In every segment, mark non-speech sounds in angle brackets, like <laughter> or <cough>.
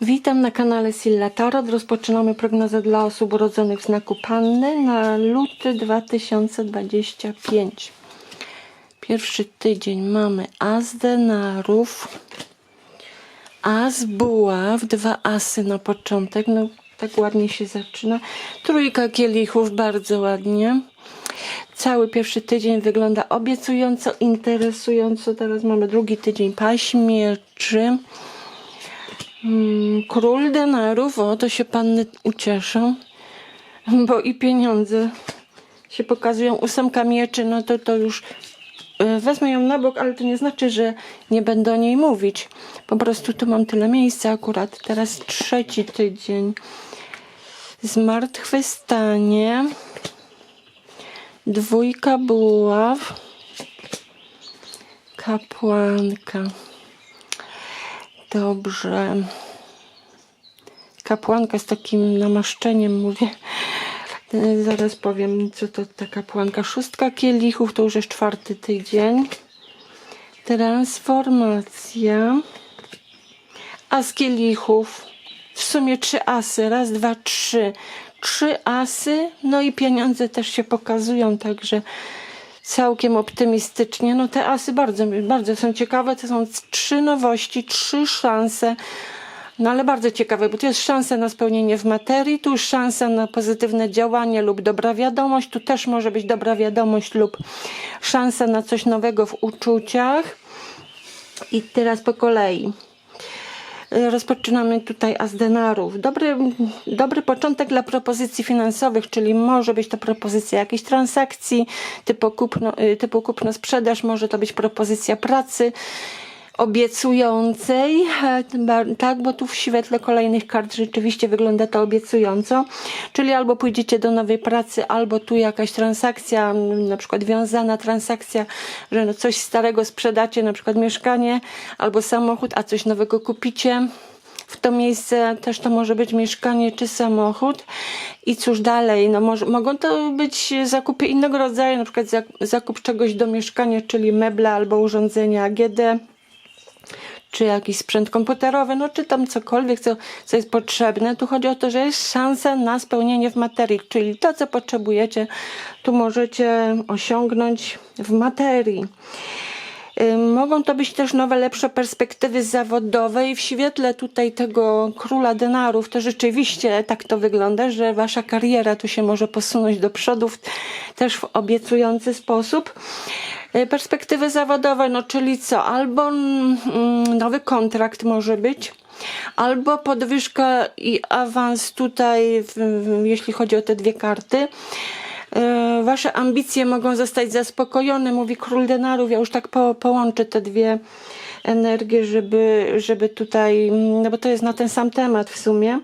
Witam na kanale Silla Tarot. Rozpoczynamy prognozę dla osób urodzonych w znaku Panny na luty 2025. Pierwszy tydzień mamy As denarów, As buław, dwa asy na początek. No tak ładnie się zaczyna. Trójka kielichów, bardzo ładnie. Cały pierwszy tydzień wygląda obiecująco, interesująco. Teraz mamy drugi tydzień paśmieczy. Mm, Król denarów, o to się panny ucieszą, bo i pieniądze się pokazują. Ósemka mieczy, no to to już e, wezmę ją na bok, ale to nie znaczy, że nie będę o niej mówić. Po prostu tu mam tyle miejsca akurat. Teraz trzeci tydzień. Zmartwychwstanie. Dwójka buław. Kapłanka. Dobrze. Kapłanka z takim namaszczeniem mówię. E, Zaraz powiem, co to ta kapłanka. Szóstka kielichów to już jest czwarty tydzień. Transformacja. As kielichów. W sumie trzy asy. Raz, dwa, trzy. Trzy asy. No i pieniądze też się pokazują, także całkiem optymistycznie. No te asy bardzo, bardzo są ciekawe. To są trzy nowości, trzy szanse. No ale bardzo ciekawe, bo tu jest szansa na spełnienie w materii, tu szansa na pozytywne działanie lub dobra wiadomość, tu też może być dobra wiadomość lub szansa na coś nowego w uczuciach. I teraz po kolei. Rozpoczynamy tutaj az denarów. Dobry, dobry początek dla propozycji finansowych, czyli może być to propozycja jakiejś transakcji typu y, typu kupno może to być propozycja pracy obiecującej, e, tak, bo tu w świetle kolejnych kart rzeczywiście wygląda to obiecująco, czyli albo pójdziecie do nowej pracy, albo tu jakaś transakcja, na przykład wiązana transakcja, że no coś starego sprzedacie, na przykład mieszkanie albo samochód, a coś nowego kupicie. W to miejsce też to może być mieszkanie czy samochód. I cóż dalej? No może, mogą to być zakupy innego rodzaju, na przykład zak- zakup czegoś do mieszkania, czyli meble albo urządzenia AGD czy jakiś sprzęt komputerowy, no czy tam cokolwiek, co, co jest potrzebne. Tu chodzi o to, że jest szansa na spełnienie w materii, czyli to, co potrzebujecie, tu możecie osiągnąć w materii. Mogą to być też nowe, lepsze perspektywy zawodowe i w świetle tutaj tego króla denarów to rzeczywiście tak to wygląda, że wasza kariera tu się może posunąć do przodu też w obiecujący sposób. Y, Perspektywy zawodowe, no czyli co? Albo mm, nowy kontrakt może być, albo podwyżka i awans tutaj, jeśli chodzi o te dwie karty. Wasze ambicje mogą zostać zaspokojone, mówi król denarów. Ja już tak po, połączę te dwie energie, żeby, żeby tutaj, no bo to jest na ten sam temat w sumie.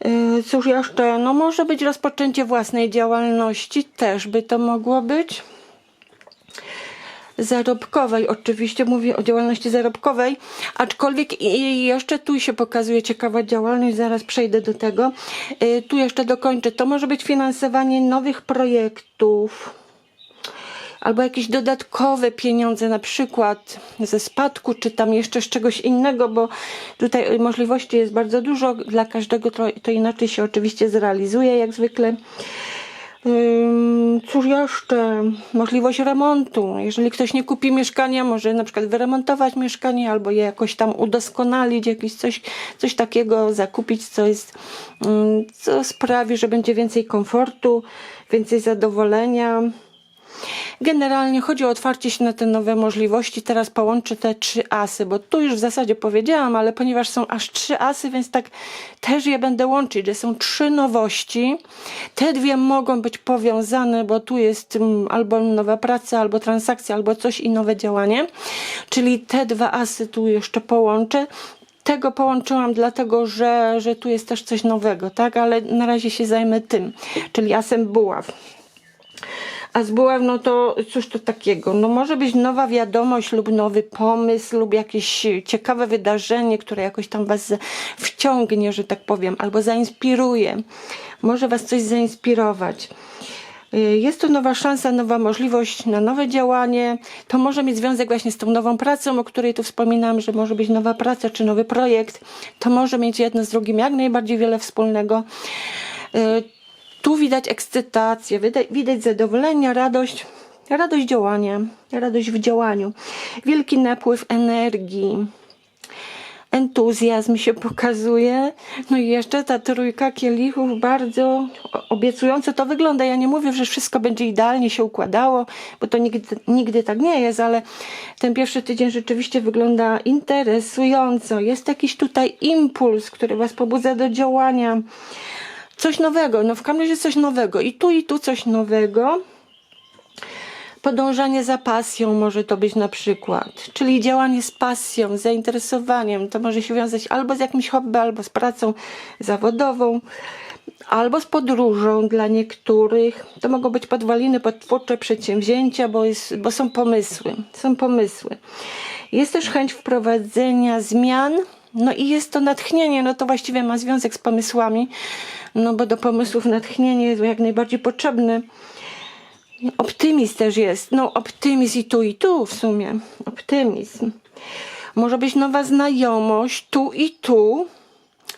E, Cóż jeszcze, no może być rozpoczęcie własnej działalności, też by to mogło być zarobkowej. Oczywiście mówię o działalności zarobkowej, aczkolwiek i- jeszcze tu się pokazuje ciekawa działalność, zaraz przejdę do tego. Y, Tu jeszcze dokończę. To może być finansowanie nowych projektów. Albo jakieś dodatkowe pieniądze, na przykład ze spadku, czy tam jeszcze z czegoś innego, bo tutaj możliwości jest bardzo dużo. Dla każdego to, to inaczej się oczywiście zrealizuje, jak zwykle. Cóż jeszcze? Możliwość remontu. Jeżeli ktoś nie kupi mieszkania, może na przykład wyremontować mieszkanie albo je jakoś tam udoskonalić, jakieś coś, coś takiego zakupić, co jest, co sprawi, że będzie więcej komfortu, więcej zadowolenia. Generalnie chodzi o otwarcie się na te nowe możliwości. Teraz połączę te trzy asy, bo tu już w zasadzie powiedziałam, ale ponieważ są aż trzy asy, więc tak też je będę łączyć, że są trzy nowości. Te dwie mogą być powiązane, bo tu jest mm, albo nowa praca, albo transakcja, albo coś i nowe działanie. Czyli te dwa asy tu jeszcze połączę. Tego połączyłam dlatego, że, że tu jest też coś nowego, tak? Ale na razie się zajmę tym, czyli asem buław. A z buław, no to cóż to takiego? No może być nowa wiadomość lub nowy pomysł lub jakieś ciekawe wydarzenie, które jakoś tam was wciągnie, że tak powiem, albo zainspiruje. Może was coś zainspirować. Y, Jest to nowa szansa, nowa możliwość na nowe działanie. To może mieć związek właśnie z tą nową pracą, o której tu wspominam, że może być nowa praca czy nowy projekt. To może mieć jedno z drugim jak najbardziej wiele wspólnego. Tu widać ekscytację, widać zadowolenie, radość, radość działania, radość w działaniu. Wielki napływ energii entuzjazm się pokazuje. No i jeszcze ta trójka kielichów bardzo obiecująco to wygląda. Ja nie mówię, że wszystko będzie idealnie się układało, bo to nigdy, nigdy tak nie jest, ale ten pierwszy tydzień rzeczywiście wygląda interesująco. Jest jakiś tutaj impuls, który was pobudza do działania. Coś nowego, no w każdym razie coś nowego. I tu, i tu coś nowego podążanie za pasją może to być na przykład, czyli działanie z pasją, zainteresowaniem. To może się wiązać albo z jakimś hobby, albo z pracą zawodową, albo z podróżą dla niektórych. To mogą być podwaliny pod twórcze przedsięwzięcia, bo, jest, bo są pomysły. Są pomysły. Jest też chęć wprowadzenia zmian. No i jest to natchnienie, no to właściwie ma związek z pomysłami, no bo do pomysłów natchnienie jest jak najbardziej potrzebne. Optymizm też jest. No, optymizm i tu, i tu w sumie. Optymizm. Może być nowa znajomość tu i tu.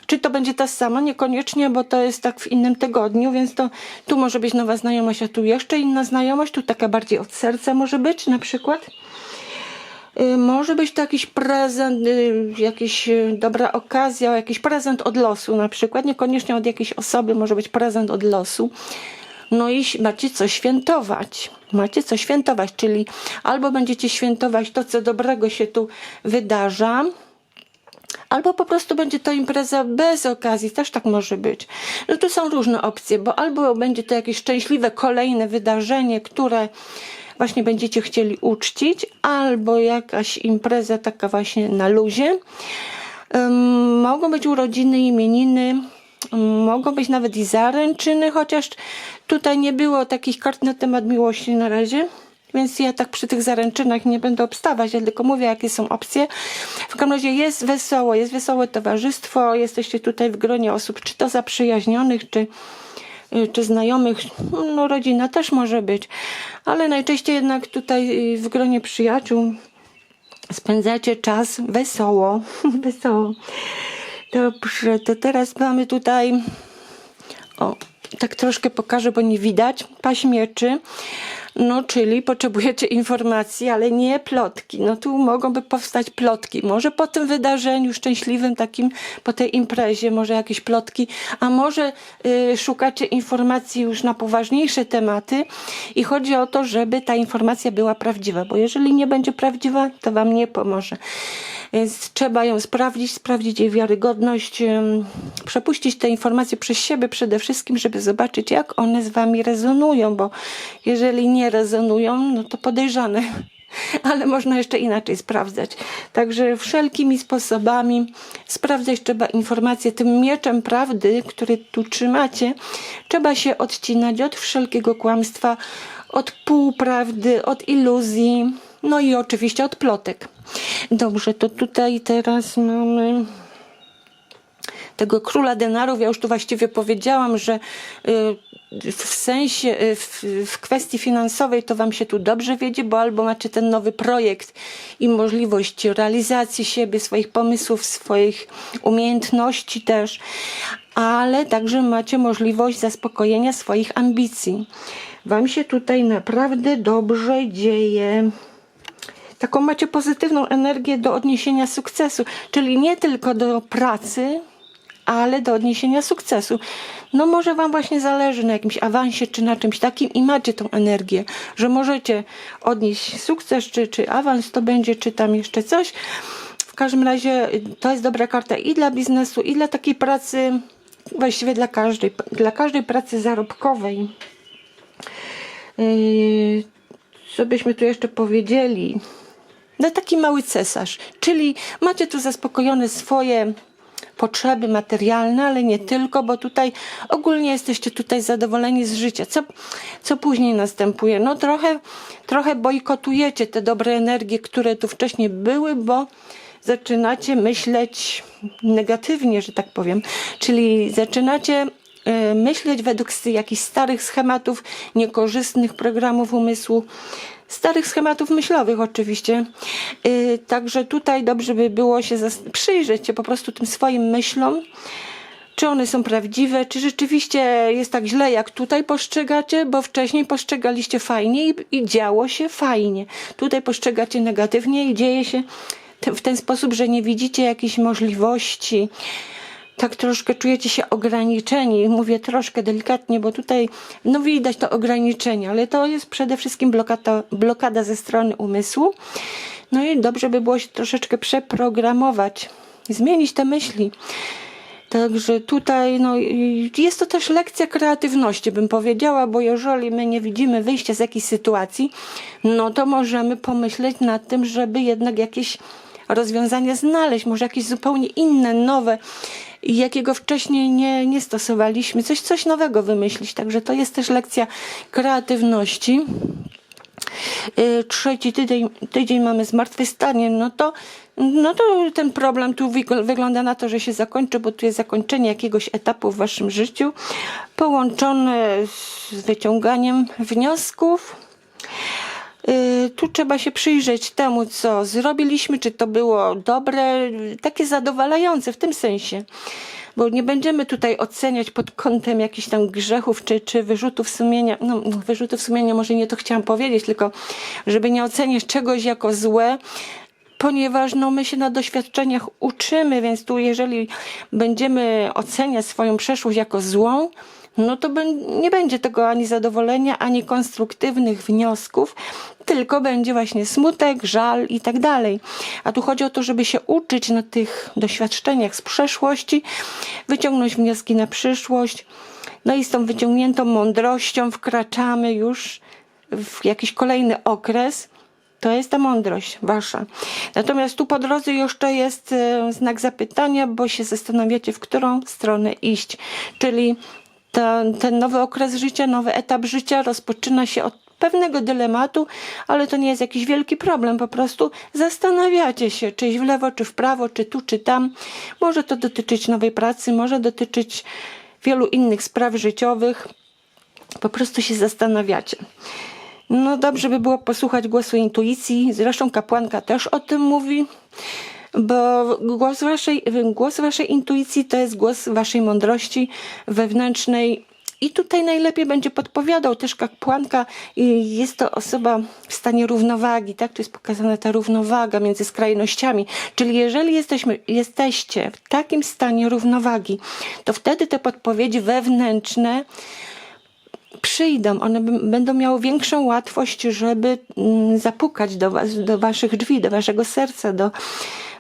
Czy to będzie ta sama? Niekoniecznie, bo to jest tak w innym tygodniu, więc to tu może być nowa znajomość, a tu jeszcze inna znajomość. Tu taka bardziej od serca może być na przykład. Y, Może być to jakiś prezent, y, jakaś y, dobra okazja, jakiś prezent od losu na przykład, niekoniecznie od jakiejś osoby, może być prezent od losu. No i macie co świętować. Macie co świętować, czyli albo będziecie świętować to, co dobrego się tu wydarza, albo po prostu będzie to impreza bez okazji, też tak może być. No tu są różne opcje, bo albo będzie to jakieś szczęśliwe kolejne wydarzenie, które właśnie będziecie chcieli uczcić, albo jakaś impreza taka właśnie na luzie. Ym, mogą być urodziny, imieniny, mogą być nawet i zaręczyny, chociaż tutaj nie było takich kart na temat miłości na razie. Więc ja tak przy tych zaręczynach nie będę obstawać, ja tylko mówię, jakie są opcje. W każdym razie jest wesoło, jest wesołe towarzystwo, jesteście tutaj w gronie osób, czy to zaprzyjaźnionych, czy, czy znajomych, no rodzina też może być, ale najczęściej jednak tutaj y, w gronie przyjaciół spędzacie czas wesoło, <laughs> wesoło. Dobrze, to teraz mamy tutaj, o, tak troszkę pokażę, bo nie widać, paść mieczy. No, czyli potrzebujecie informacji, ale nie plotki. No tu mogą powstać plotki. Może po tym wydarzeniu szczęśliwym, takim, po tej imprezie, może jakieś plotki, a może y, szukacie informacji już na poważniejsze tematy i chodzi o to, żeby ta informacja była prawdziwa, bo jeżeli nie będzie prawdziwa, to wam nie pomoże. Więc trzeba ją sprawdzić, sprawdzić jej wiarygodność, przepuścić te informacje przez siebie przede wszystkim, żeby zobaczyć, jak one z wami rezonują, bo jeżeli nie rezonują, no to podejrzane. <laughs> Ale można jeszcze inaczej sprawdzać. Także wszelkimi sposobami sprawdzać trzeba informacje tym mieczem prawdy, który tu trzymacie. Trzeba się odcinać od wszelkiego kłamstwa, od półprawdy, od iluzji, no i oczywiście od plotek. Dobrze, to tutaj teraz mamy tego króla denarów. Ja już tu właściwie powiedziałam, że y, w sensie, y, w, w kwestii finansowej to wam się tu dobrze wiedzie, bo albo macie ten nowy projekt i możliwość realizacji siebie, swoich pomysłów, swoich umiejętności też, ale także macie możliwość zaspokojenia swoich ambicji. Wam się tutaj naprawdę dobrze dzieje taką macie pozytywną energię do odniesienia sukcesu, czyli nie tylko do pracy, ale do odniesienia sukcesu. No może wam właśnie zależy na jakimś awansie czy na czymś takim i macie tą energię, że możecie odnieść sukces czy, czy awans to będzie, czy tam jeszcze coś. W każdym razie to jest dobra karta i dla biznesu, i dla takiej pracy, właściwie dla każdej, dla każdej pracy zarobkowej. Yy, co byśmy tu jeszcze powiedzieli? No taki mały cesarz, czyli macie tu zaspokojone swoje potrzeby materialne, ale nie tylko, bo tutaj ogólnie jesteście tutaj zadowoleni z życia. Co, co później następuje? No trochę, trochę bojkotujecie te dobre energie, które tu wcześniej były, bo zaczynacie myśleć negatywnie, że tak powiem. Czyli zaczynacie e, myśleć według jakichś starych schematów, niekorzystnych programów umysłu, starych schematów myślowych oczywiście. E, Także tutaj dobrze by było się przyjrzeć się po prostu tym swoim myślom, czy one są prawdziwe, czy rzeczywiście jest tak źle, jak tutaj postrzegacie, bo wcześniej postrzegaliście fajnie i, i działo się fajnie. Tutaj postrzegacie negatywnie i dzieje się w ten sposób, że nie widzicie jakichś możliwości. Tak troszkę czujecie się ograniczeni. Mówię troszkę delikatnie, bo tutaj no widać to ograniczenie, ale to jest przede wszystkim blokada, blokada ze strony umysłu. No i dobrze by było się troszeczkę przeprogramować, zmienić te myśli. Także tutaj no, jest to też lekcja kreatywności, bym powiedziała, bo jeżeli my nie widzimy wyjścia z jakiejś sytuacji, no to możemy pomyśleć nad tym, żeby jednak jakieś rozwiązanie znaleźć, może jakieś zupełnie inne, nowe, jakiego wcześniej nie, nie stosowaliśmy, coś, coś nowego wymyślić. Także to jest też lekcja kreatywności. Y, trzeci tydzień, tydzień mamy zmartwychwstanie, no to, no to ten problem tu wygl- wygląda na to, że się zakończy, bo tu jest zakończenie jakiegoś etapu w waszym życiu, połączone z wyciąganiem wniosków. Y, Tu trzeba się przyjrzeć temu, co zrobiliśmy, czy to było dobre, takie zadowalające w tym sensie. Bo nie będziemy tutaj oceniać pod kątem jakichś tam grzechów czy, czy wyrzutów sumienia. No, wyrzutów sumienia może nie to chciałam powiedzieć, tylko żeby nie oceniać czegoś jako złe, ponieważ no, my się na doświadczeniach uczymy, więc tu jeżeli będziemy oceniać swoją przeszłość jako złą, no to nie będzie tego ani zadowolenia, ani konstruktywnych wniosków, tylko będzie właśnie smutek, żal i tak dalej. A tu chodzi o to, żeby się uczyć na tych doświadczeniach z przeszłości, wyciągnąć wnioski na przyszłość. No i z tą wyciągniętą mądrością wkraczamy już w jakiś kolejny okres. To jest ta mądrość wasza. Natomiast tu po drodze jeszcze jest e, znak zapytania, bo się zastanawiacie, w którą stronę iść. Czyli ta, ten nowy okres życia, nowy etap życia rozpoczyna się od pewnego dylematu, ale to nie jest jakiś wielki problem. Po prostu zastanawiacie się, czy iść w lewo, czy w prawo, czy tu, czy tam. Może to dotyczyć nowej pracy, może dotyczyć wielu innych spraw życiowych. Po prostu się zastanawiacie. No dobrze by było posłuchać głosu intuicji. Zresztą kapłanka też o tym mówi, bo głos waszej, głos waszej intuicji to jest głos waszej mądrości wewnętrznej. I tutaj najlepiej będzie podpowiadał też kapłanka. Jest to osoba w stanie równowagi, tak? Tu jest pokazana ta równowaga między skrajnościami. Czyli jeżeli jesteśmy, jesteście w takim stanie równowagi, to wtedy te podpowiedzi wewnętrzne przyjdą, one będą miały większą łatwość, żeby mm, zapukać do was, do waszych drzwi, do waszego serca, do,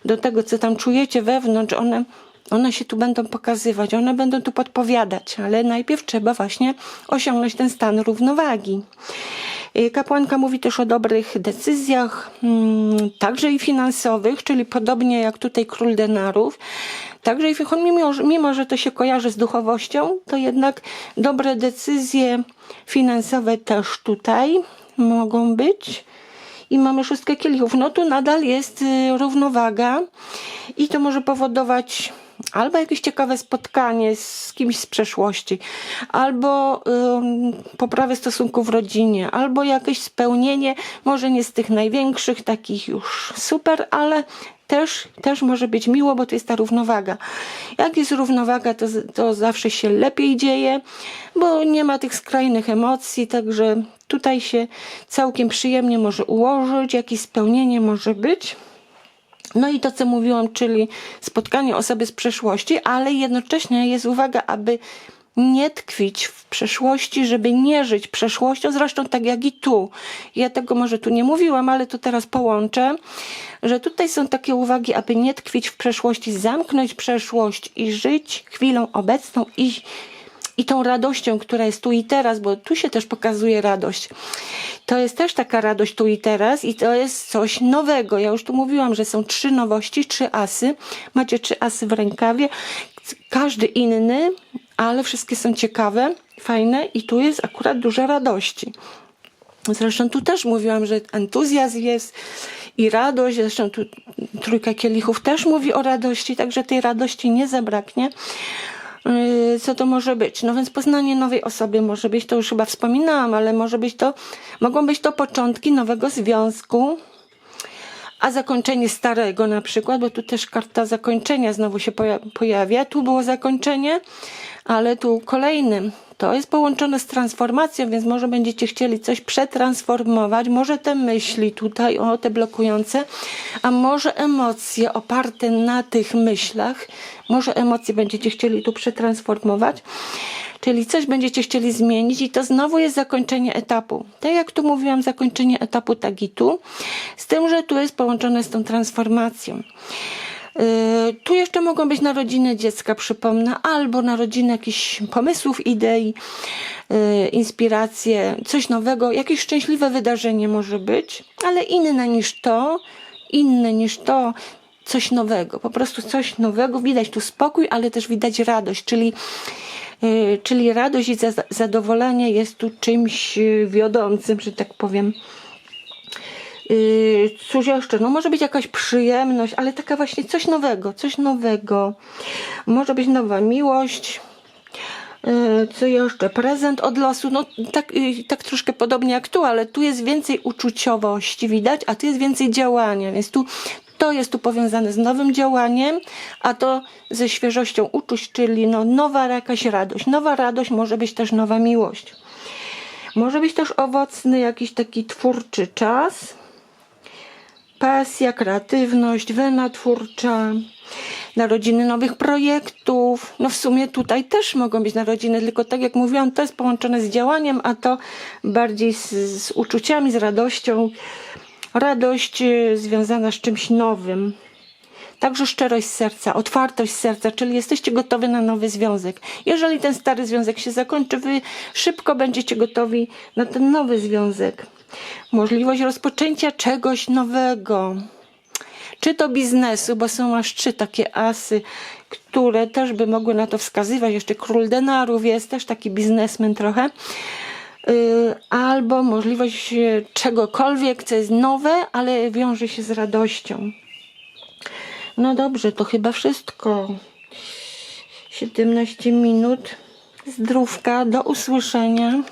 do tego, co tam czujecie wewnątrz. One, one się tu będą pokazywać, one będą tu podpowiadać, ale najpierw trzeba właśnie osiągnąć ten stan równowagi. Y, Kapłanka mówi też o dobrych decyzjach, mm, także i finansowych, czyli podobnie jak tutaj król denarów. Także i mimo, mimo, że to się kojarzy z duchowością, to jednak dobre decyzje finansowe też tutaj mogą być. I mamy szóstkę kielichów. No tu nadal jest y, równowaga i to może powodować albo jakieś ciekawe spotkanie z kimś z przeszłości, albo ym, poprawę stosunków w rodzinie, albo jakieś spełnienie, może nie z tych największych, takich już super, ale też, też może być miło, bo to jest ta równowaga. Jak jest równowaga, to, to zawsze się lepiej dzieje, bo nie ma tych skrajnych emocji, także tutaj się całkiem przyjemnie może ułożyć, jakieś spełnienie może być. No i to, co mówiłam, czyli spotkanie osoby z przeszłości, ale jednocześnie jest uwaga, aby nie tkwić w przeszłości, żeby nie żyć przeszłością, zresztą tak jak i tu. Ja tego może tu nie mówiłam, ale to teraz połączę, że tutaj są takie uwagi, aby nie tkwić w przeszłości, zamknąć przeszłość i żyć chwilą obecną i i tą radością, która jest tu i teraz, bo tu się też pokazuje radość. To jest też taka radość tu i teraz i to jest coś nowego. Ja już tu mówiłam, że są trzy nowości, trzy asy. Macie trzy asy w rękawie, każdy inny, ale wszystkie są ciekawe, fajne i tu jest akurat dużo radości. Zresztą tu też mówiłam, że entuzjazm jest i radość. Zresztą tu trójka kielichów też mówi o radości, także tej radości nie zabraknie. Yy, co to może być? No więc poznanie nowej osoby może być, to już chyba wspominałam, ale może być to, mogą być to początki nowego związku, a zakończenie starego na przykład, bo tu też karta zakończenia znowu się poja- pojawia. Tu było zakończenie, ale tu kolejnym. To jest połączone z transformacją, więc może będziecie chcieli coś przetransformować. Może te myśli tutaj, o te blokujące, a może emocje oparte na tych myślach. Może emocje będziecie chcieli tu przetransformować. Czyli coś będziecie chcieli zmienić i to znowu jest zakończenie etapu. Tak jak tu mówiłam, zakończenie etapu tagitu, z tym, że tu jest połączone z tą transformacją. Yy, Tu jeszcze mogą być narodziny dziecka, przypomnę, albo narodziny jakichś pomysłów, idei, yy, inspiracje, coś nowego, jakieś szczęśliwe wydarzenie może być, ale inne niż to, inne niż to, coś nowego, po prostu coś nowego. Widać tu spokój, ale też widać radość, czyli Yy, czyli radość i za- zadowolenie jest tu czymś wiodącym, że tak powiem. Yy, cóż jeszcze? No może być jakaś przyjemność, ale taka właśnie coś nowego, coś nowego. Może być nowa miłość. Yy, Co jeszcze? Prezent od losu. No tak, yy, tak troszkę podobnie jak tu, ale tu jest więcej uczuciowości widać, a tu jest więcej działania, więc tu to jest tu powiązane z nowym działaniem, a to ze świeżością uczuć, czyli no nowa jakaś radość. Nowa radość może być też nowa miłość. Może być też owocny jakiś taki twórczy czas. Pasja, kreatywność, wena twórcza, narodziny nowych projektów. No w sumie tutaj też mogą być narodziny, tylko tak jak mówiłam, to jest połączone z działaniem, a to bardziej z, z uczuciami, z radością. Radość y, związana z czymś nowym. Także szczerość serca, otwartość serca, czyli jesteście gotowi na nowy związek. Jeżeli ten stary związek się zakończy, wy szybko będziecie gotowi na ten nowy związek. Możliwość rozpoczęcia czegoś nowego. Czy to biznesu, bo są aż trzy takie asy, które też by mogły na to wskazywać. Jeszcze król denarów jest też taki biznesmen trochę. Yy, albo możliwość e, czegokolwiek, co jest nowe, ale wiąże się z radością. No dobrze, to chyba wszystko. 17 minut. Zdrówka, do usłyszenia.